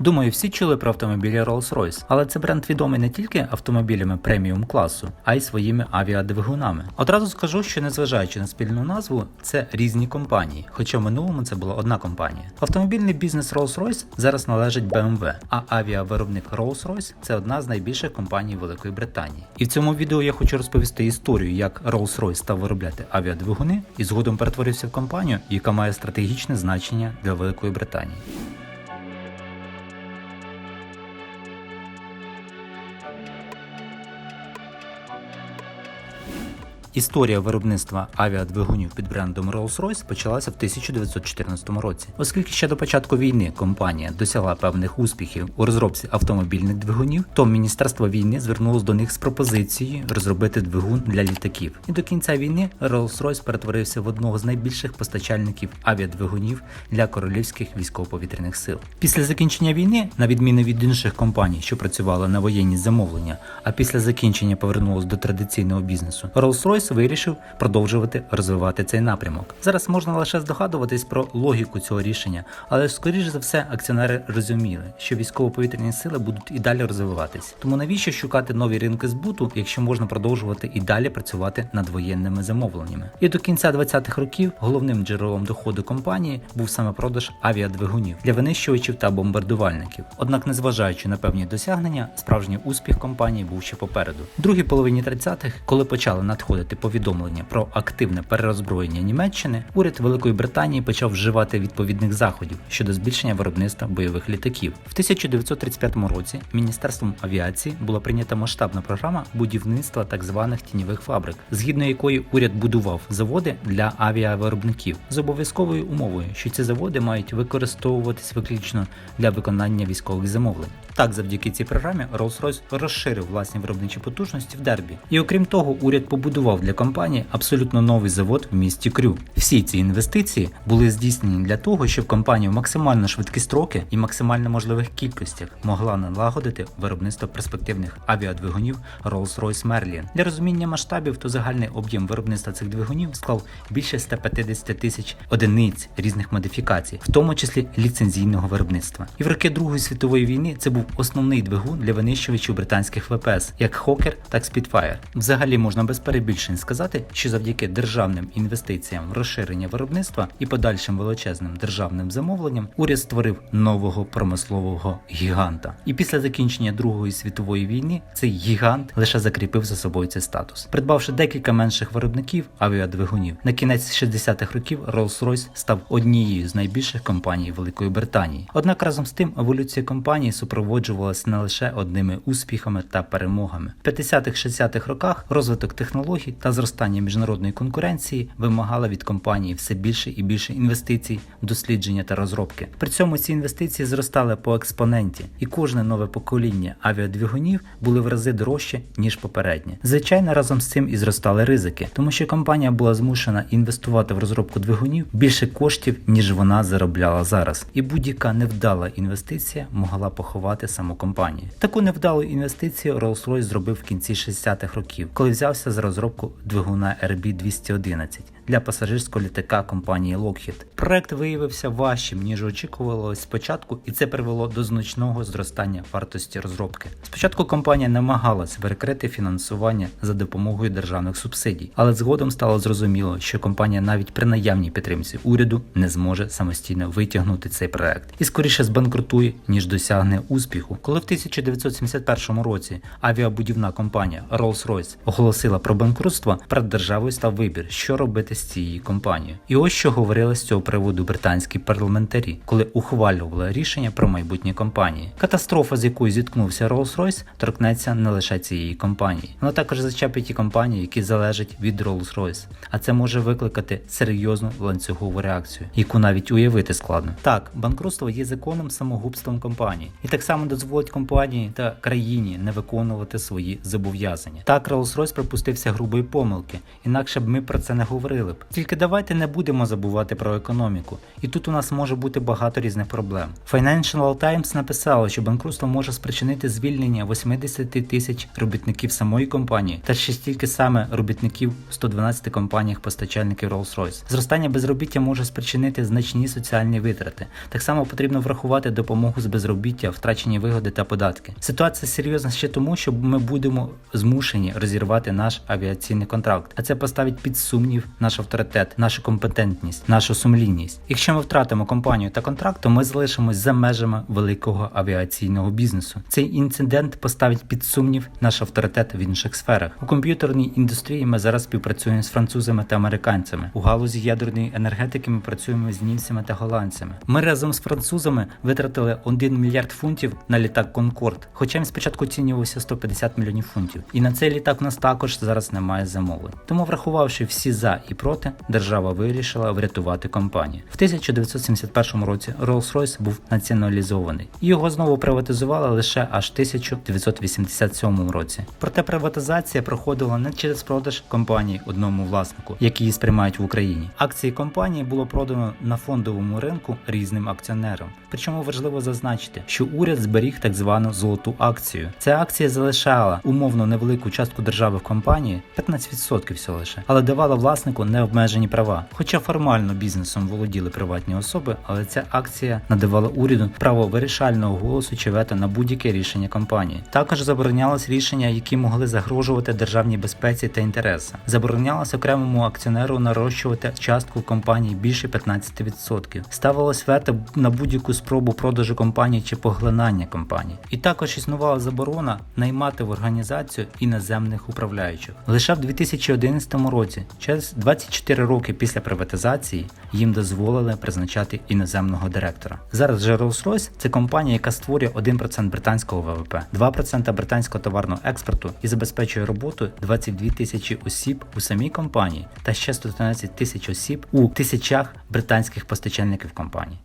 Думаю, всі чули про автомобілі Rolls-Royce, але це бренд відомий не тільки автомобілями преміум класу, а й своїми авіадвигунами. Одразу скажу, що незважаючи на спільну назву, це різні компанії, хоча в минулому це була одна компанія. Автомобільний бізнес Rolls-Royce зараз належить BMW, а авіавиробник Rolls-Royce це одна з найбільших компаній Великої Британії. І в цьому відео я хочу розповісти історію, як Rolls-Royce став виробляти авіадвигуни і згодом перетворився в компанію, яка має стратегічне значення для Великої Британії. Історія виробництва авіадвигунів під брендом Rolls-Royce почалася в 1914 році. Оскільки ще до початку війни компанія досягла певних успіхів у розробці автомобільних двигунів, то Міністерство війни звернулося до них з пропозицією розробити двигун для літаків. І до кінця війни Rolls-Royce перетворився в одного з найбільших постачальників авіадвигунів для королівських військово-повітряних сил. Після закінчення війни, на відміну від інших компаній, що працювали на воєнні замовлення, а після закінчення повернулось до традиційного бізнесу, Rolls-Royce вирішив продовжувати розвивати цей напрямок. Зараз можна лише здогадуватись про логіку цього рішення, але скоріш за все акціонери розуміли, що військово-повітряні сили будуть і далі розвиватись. Тому навіщо шукати нові ринки збуту, якщо можна продовжувати і далі працювати над воєнними замовленнями? І до кінця 20-х років головним джерелом доходу компанії був саме продаж авіадвигунів для винищувачів та бомбардувальників. Однак, незважаючи на певні досягнення, справжній успіх компанії був ще попереду. В другій половині 30-х, коли почали надходити повідомлення про активне перерозброєння Німеччини, уряд Великої Британії почав вживати відповідних заходів щодо збільшення виробництва бойових літаків. В 1935 році Міністерством авіації була прийнята масштабна програма будівництва так званих тіньових фабрик, згідно якої уряд будував заводи для авіавиробників з обов'язковою умовою, що ці заводи мають використовуватись виключно для виконання військових замовлень. Так, завдяки цій програмі Rolls-Royce розширив власні виробничі потужності в Дербі. І окрім того, уряд побудував для компанії абсолютно новий завод в місті Крю. Всі ці інвестиції були здійснені для того, щоб компанія в максимально швидкі строки і максимально можливих кількостях могла налагодити виробництво перспективних авіадвигунів Rolls-Royce Merlin. Для розуміння масштабів, то загальний об'єм виробництва цих двигунів склав більше 150 тисяч одиниць різних модифікацій, в тому числі ліцензійного виробництва. І в роки Другої світової війни це був основний двигун для винищувачів британських ВПС, як Хокер, так Spitfire. Взагалі можна без перебільшень сказати, що завдяки державним інвестиціям в розширення виробництва і подальшим величезним державним замовленням уряд створив нового промислового гіганта. І після закінчення Другої світової війни цей гігант лише закріпив за собою цей статус, придбавши декілька менших виробників авіадвигунів. На кінець 60-х років Rolls-Royce став однією з найбільших компаній Великої Британії. Однак разом з тим еволюція компанії супроводжувалася не лише одними успіхами та перемогами. В 50-60-х роках розвиток технологій та зростання міжнародної конкуренції вимагало від компанії все більше і більше інвестицій, в дослідження та розробки. При цьому ці інвестиції зростали по експоненті, і кожне нове покоління авіадвигунів були в рази дорожче ніж попереднє. Звичайно, разом з цим і зростали ризики, тому що компанія була змушена інвестувати в розробку двигунів більше коштів, ніж вона заробляла зараз. І будь-яка невдала інвестиція могла поховати саму компанію. Таку невдалу інвестицію Rolls-Royce зробив в кінці 60-х років, коли взявся за розробку двигуна RB211 для пасажирського літака компанії Lockheed. Проект виявився важчим ніж очікувалось спочатку, і це привело до значного зростання вартості розробки. Спочатку компанія намагалась перекрити фінансування за допомогою державних субсидій, але згодом стало зрозуміло, що компанія навіть при наявній підтримці уряду не зможе самостійно витягнути цей проект і скоріше збанкрутує, ніж досягне успіху. Коли в 1971 році авіабудівна компанія Rolls-Royce оголосила про банкрутство, перед державою став вибір, що робити з цією компанією. І ось що говорили з цього приводу британські парламентарі, коли ухвалювали рішення про майбутнє компанії. Катастрофа, з якою зіткнувся Rolls-Royce, торкнеться не лише цієї компанії. Вона також зачепить і компанії, які залежать від Rolls-Royce. А це може викликати серйозну ланцюгову реакцію, яку навіть уявити складно. Так, банкрутство є законом самогубством компанії, і так само дозволить компанії та країні не виконувати свої зобов'язання. Так, Rolls-Royce припустився грубої помилки, інакше б ми про це не говорили говорили. Тільки давайте не будемо забувати про економіку. І тут у нас може бути багато різних проблем. Financial Times написало, що банкрутство може спричинити звільнення 80 тисяч робітників самої компанії та ще стільки саме робітників у 112 компаніях постачальників Rolls-Royce. Зростання безробіття може спричинити значні соціальні витрати. Так само потрібно врахувати допомогу з безробіття, втрачені вигоди та податки. Ситуація серйозна ще тому, що ми будемо змушені розірвати наш авіаційний контракт, а це поставить під сумнів наш авторитет, нашу компетентність, нашу сумлінність. Якщо ми втратимо компанію та контракт, то ми залишимось за межами великого авіаційного бізнесу. Цей інцидент поставить під сумнів наш авторитет в інших сферах. У комп'ютерній індустрії ми зараз співпрацюємо з французами та американцями. У галузі ядерної енергетики ми працюємо з німцями та голландцями. Ми разом з французами витратили 1 мільярд фунтів на літак Конкорд, хоча він спочатку оцінювався 150 мільйонів фунтів. І на цей літак у нас також зараз немає замовлень. Тому, врахувавши всі за і проти, держава вирішила врятувати компанію. В 1971 році Rolls-Royce був націоналізований. Його знову приватизували лише аж 1987 році. Проте приватизація проходила не через продаж компанії одному власнику, які її сприймають в Україні. Акції компанії було продано на фондовому ринку різним акціонерам. Причому важливо зазначити, що уряд зберіг так звану золоту акцію. Ця акція залишала умовно невелику частку держави в компанії, 15% всього лише, але давала власнику необмежені права. Хоча формально бізнесом володіли приватні особи, але ця акція надавала уряду право вирішального голосу чи вето на будь-яке рішення компанії. Також заборонялось рішення, які могли загрожувати державній безпеці та інтересам. Заборонялось окремому акціонеру нарощувати частку в компанії більше 15%. Ставилось вето на будь-яку спробу продажу компанії чи поглинання компанії. І також існувала заборона наймати в організацію іноземних управляючих. Лише в 2011 році, через 24 роки після приватизації, їм дозволили призначати іноземного директора. Зараз же Rolls-Royce – це компанія, яка створює 1% британського ВВП, 2% британського товарного експорту і забезпечує роботу 22 тисячі осіб у самій компанії та ще 113 тисяч осіб у тисячах британських постачальників компаній.